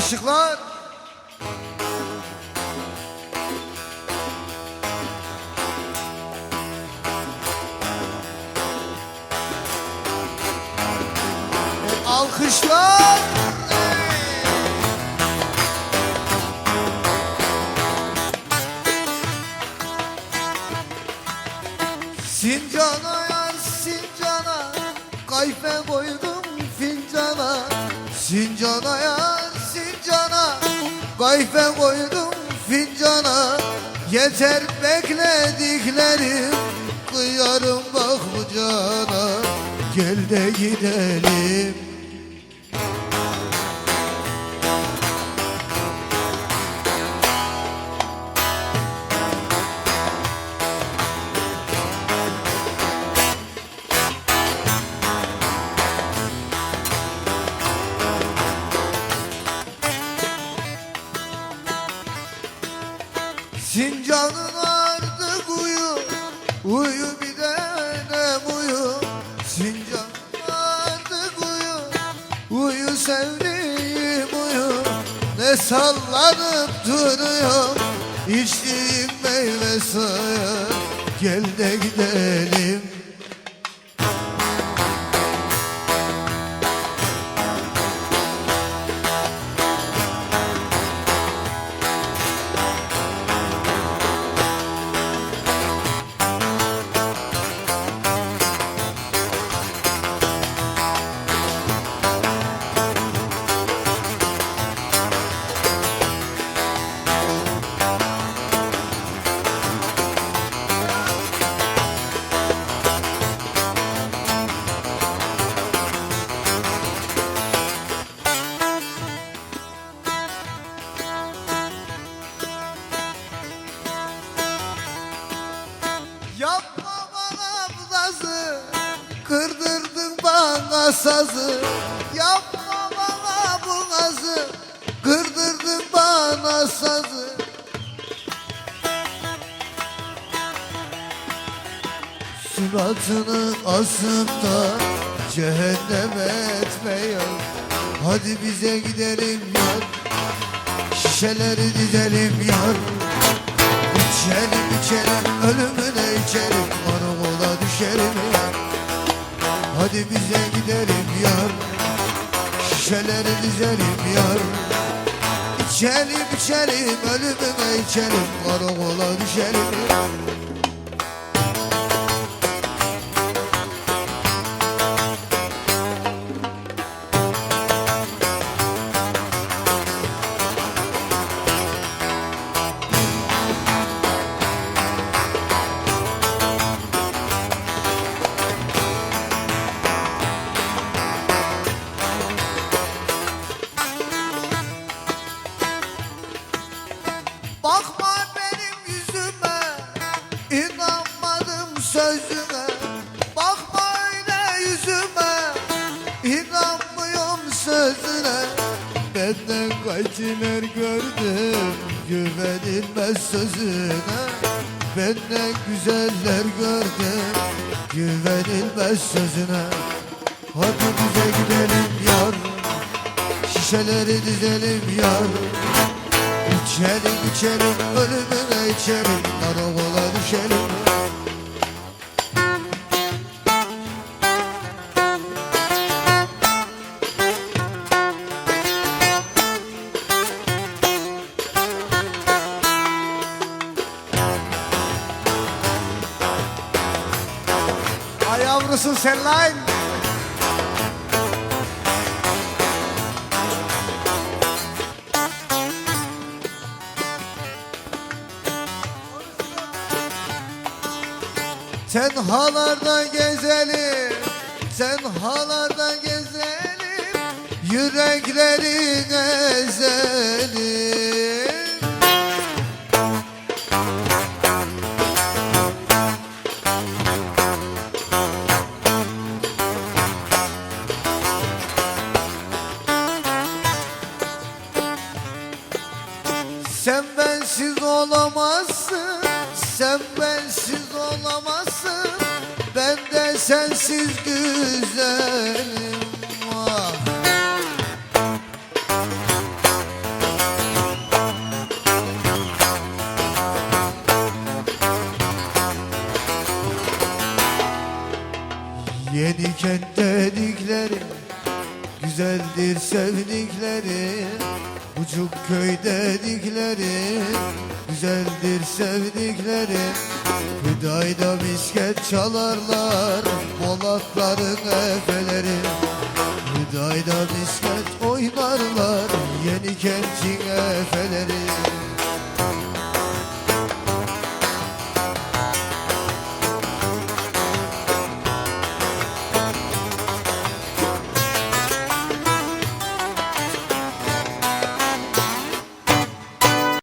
aşıklar. Alkışlar. Sincana yar sincana Kayfe koydum fincana Sincana yar Kayfe koydum fincana Yeter beklediklerim. Kıyarım bak bu cana Gel de gidelim Sincanın artık uyu Uyu bir tanem uyu Sincanın artık uyu Uyu sevdiğim uyu Ne sallanıp duruyor İçtiğim meyve suyu. Gel de gidelim Kırdırdın bana sazı. Yapma bana bu nazı Kırdırdın bana sazı. Suratını asıp da cehennem etmiyor. Hadi bize gidelim yar. Şişeleri dizelim yar. İçelim içelim ölümüne içelim Karakola düşelim yar Hadi bize gidelim yar. Şişeleri dizelim yar. İçelim içelim ölümüne içelim. Karakola düşelim Bakma benim yüzüme inanmadım sözüne Bakma öyle yüzüme inanmıyorum sözüne. Benden kaçılar gördüm güvenilmez sözüne. Benden güzeller gördüm güvenilmez sözüne. Hadi bize gidelim yar Şişeleri dizelim yar İçelim içelim ölümüne içelim Karakola düşelim Ay yavrusun sen lan Sen halarda gezelim, sen halarda gezelim, yüreklerin ezelim. Sen bensiz olamazsın Sen bensiz sensiz güzelim ah. Yeni kent dedikleri Güzeldir sevdiklerim Bucuk köy dediklerim Güzeldir sevdiklerim Hüdayda misket çalarlar Molatların efeleri